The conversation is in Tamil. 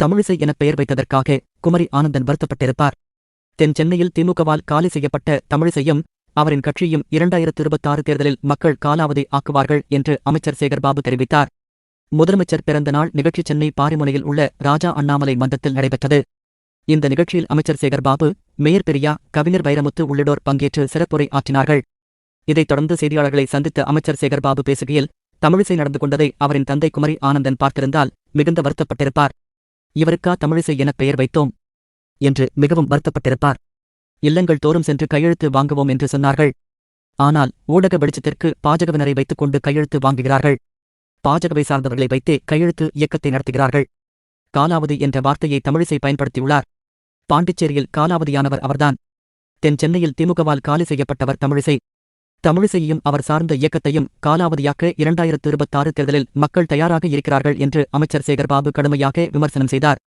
தமிழிசை என பெயர் வைத்ததற்காக குமரி ஆனந்தன் வருத்தப்பட்டிருப்பார். தென் சென்னையில் திமுகவால் காலி செய்யப்பட்ட தமிழிசையும் அவரின் கட்சியும் இரண்டாயிரத்து இருபத்தாறு தேர்தலில் மக்கள் காலாவதி ஆக்குவார்கள் என்று அமைச்சர் சேகர்பாபு தெரிவித்தார். முதலமைச்சர் பிறந்த நாள் நிகழ்ச்சி சென்னை பாரிமுனையில் உள்ள ராஜா அண்ணாமலை மன்றத்தில் நடைபெற்றது. இந்த நிகழ்ச்சியில் அமைச்சர் சேகர்பாபு மேயர் பெரியா கவிஞர் வைரமுத்து உள்ளிட்டோர் பங்கேற்று சிறப்புரை ஆற்றினார்கள். இதைத் தொடர்ந்து செய்தியாளர்களை சந்தித்த அமைச்சர் சேகர்பாபு பேசுகையில் தமிழிசை நடந்து கொண்டதை அவரின் தந்தை குமரி ஆனந்தன் பார்த்திருந்தால் மிகுந்த வருத்தப்பட்டிருப்பார். இவருக்கா தமிழிசை எனப் பெயர் வைத்தோம்? என்று மிகவும் வருத்தப்பட்டிருப்பார். இல்லங்கள் தோறும் சென்று கையெழுத்து வாங்குவோம் என்று சொன்னார்கள். ஆனால் ஊடக வெளிச்சத்திற்கு பாஜகவினரை வைத்துக் கொண்டு கையெழுத்து வாங்குகிறார்கள். பாஜகவை சார்ந்தவர்களை வைத்தே கையெழுத்து இயக்கத்தை நடத்துகிறார்கள். காலாவதி என்ற வார்த்தையை தமிழிசை பயன்படுத்தியுள்ளார். பாண்டிச்சேரியில் காலாவதியானவர் அவர்தான். தென் சென்னையில் திமுகவால் காலி செய்யப்பட்டவர் தமிழிசை. தமிழிசையையும் அவர் சார்ந்த இயக்கத்தையும் காலாவதியாக்க இரண்டாயிரத்து இருபத்தாறு தேர்தலில் மக்கள் தயாராக இருக்கிறார்கள் என்று அமைச்சர் சேகர்பாபு கடுமையாக விமர்சனம் செய்தார்.